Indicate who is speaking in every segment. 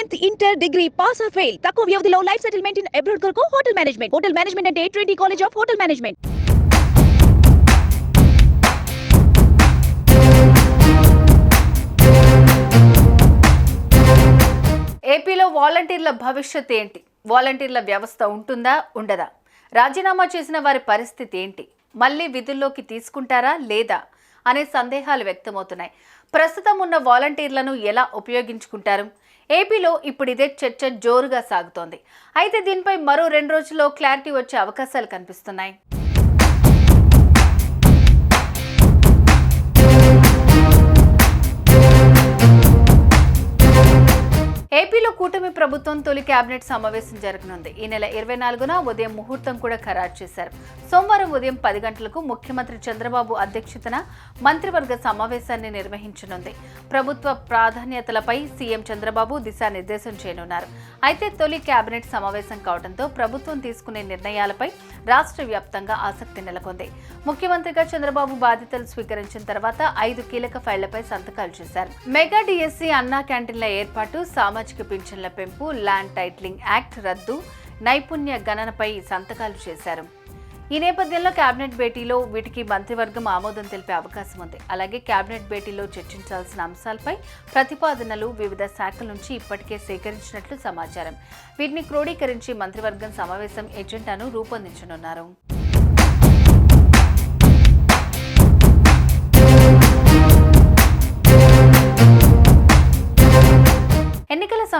Speaker 1: Tenth inter degree pass or fail. తక్కువ వ్యవధిలో life settlement in abroad కొరకు hotel management. Hotel management అంటే twenty college of hotel management.
Speaker 2: ఏపీలో వాలంటీర్ల భవిష్యత్ ఏంటి? వాలంటీర్ల వ్యవస్థ ఉంటుందా ఉండదా? రాజీనామా చేసిన వారి పరిస్థితి ఏంటి? మళ్ళీ విధుల్లోకి తీసుకుంటారా లేదా అనే సందేహాలు వ్యక్తమవుతున్నాయి. ప్రస్తుతం ఉన్న వాలంటీర్లను ఎలా ఉపయోగించుకుంటారు? ఏపీలో ఇప్పుడు ఇదే చర్చ జోరుగా సాగుతోంది. అయితే దీనిపై మరో రెండు రోజుల్లో క్లారిటీ వచ్చే అవకాశాలు కనిపిస్తున్నాయి. కూటమి ప్రభుత్వం తొలి కేబినెట్ సమావేశం జరగనుంది. ఈ నెల ఇరవై నాలుగున ఉదయం ముహూర్తం కూడా ఖరారు చేశారు. సోమవారం ఉదయం పది గంటలకు ముఖ్యమంత్రి చంద్రబాబు అధ్యక్షతన మంత్రివర్గ సమావేశాన్ని నిర్వహించనుంది. ప్రభుత్వ ప్రాధాన్యతలపై సీఎం చంద్రబాబు దిశానిర్దేశం చేయనున్నారు. అయితే తొలి కేబినెట్ సమావేశం కావడంతో ప్రభుత్వం తీసుకునే నిర్ణయాలపై రాష్ట్ర వ్యాప్తంగా ఆసక్తి నెలకొంది. ముఖ్యమంత్రిగా చంద్రబాబు బాధ్యతలు స్వీకరించిన తర్వాత ఐదు కీలక ఫైళ్ళపై సంతకాలు చేశారు. మెగా డిఎస్సీ అన్నా క్యాంటీన్ల ఏర్పాటు సామాజిక పింఛన్ల పెంపు ల్యాండ్ టైటిలింగ్ యాక్ట్ రద్దు నైపుణ్య గణనపై సంతకాలు చేశారు. ఈ నేపథ్యంలో కేబినెట్ భేటీలో వీటికి మంత్రివర్గం ఆమోదం తెలిపే అవకాశం ఉంది. అలాగే కేబినెట్ భేటీలో చర్చించాల్సిన అంశాలపై ప్రతిపాదనలు వివిధ శాఖల నుంచి ఇప్పటికే సేకరించినట్లు సమాచారం. వీటిని క్రోడీకరించి మంత్రివర్గం సమావేశం ఎజెండాను రూపొందించనున్నారు.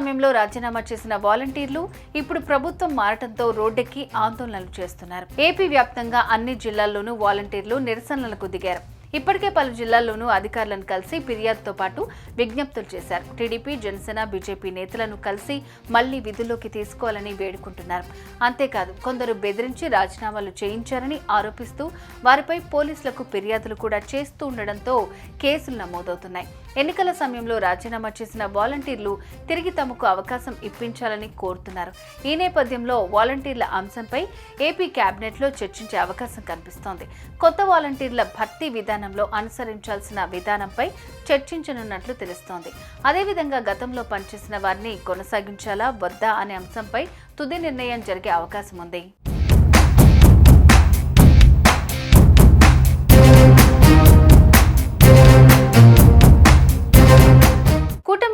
Speaker 2: సమయంలో రాజీనామా చేసిన వాలంటీర్లు ఇప్పుడు ప్రభుత్వం మారటంతో రోడ్డెక్కి ఆందోళనలు చేస్తున్నారు. ఏపీ వ్యాప్తంగా అన్ని జిల్లాల్లోనూ వాలంటీర్లు నిరసనలకు దిగారు. ఇప్పటికే పలు జిల్లాల్లోనూ అధికారులను కలిసి ఫిర్యాదుతో పాటు విజ్ఞప్తులు చేశారు. టీడీపీ జనసేన బీజేపీ నేతలను కలిసి మళ్ళీ విధుల్లోకి తీసుకోవాలని వేడుకుంటున్నారు. అంతేకాదు కొందరు బెదిరించి రాజీనామాలు చేయించారని ఆరోపిస్తూ వారిపై పోలీసులకు ఫిర్యాదులు కూడా చేస్తూ ఉండడంతో కేసులు నమోదవుతున్నాయి. ఎన్నికల సమయంలో రాజీనామా చేసిన వాలంటీర్లు తిరిగి తమకు అవకాశం ఇప్పించాలని కోరుతున్నారు. ఈ నేపథ్యంలో వాలంటీర్ల అంశంపై ఏపీ కేబినెట్లో చర్చించే అవకాశం కనిపిస్తోంది. కొత్త వాలంటీర్ల భర్తీ విధానం విధానంలో అనుసరించాల్సిన విధానంపై చర్చించనున్నట్లు తెలుస్తోంది. అదేవిధంగా గతంలో పనిచేసిన వారిని కొనసాగించాలా వద్దా అనే అంశంపై తుది నిర్ణయం జరిగే అవకాశం ఉంది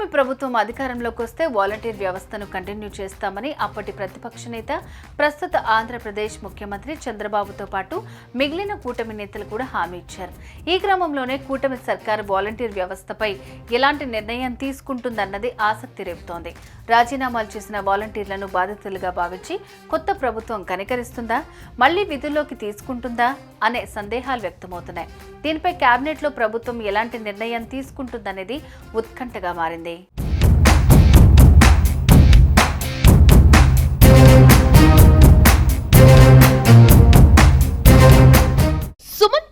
Speaker 2: కూటమి ప్రభుత్వం అధికారంలోకి వస్తే వాలంటీర్ వ్యవస్థను కంటిన్యూ చేస్తామని అప్పటి ప్రతిపక్ష నేత ప్రస్తుత ఆంధ్రప్రదేశ్ ముఖ్యమంత్రి చంద్రబాబుతో పాటు మిగిలిన కూటమి నేతలు కూడా హామీ ఇచ్చారు. ఈ క్రమంలోనే కూటమి సర్కార్ వాలంటీర్ వ్యవస్థపై ఎలాంటి నిర్ణయం తీసుకుంటుందన్నది ఆసక్తి రేపుతోంది. రాజీనామాలు చేసిన వాలంటీర్లను బాధితులుగా భావించి కొత్త ప్రభుత్వం కనికరిస్తుందా? మళ్ళీ విధుల్లోకి తీసుకుంటుందా? అనే సందేహాలు వ్యక్తమవుతున్నాయి. దీనిపై కేబినెట్లో ప్రభుత్వం ఎలాంటి నిర్ణయం తీసుకుంటుందనేది ఉత్కంఠగా మారింది.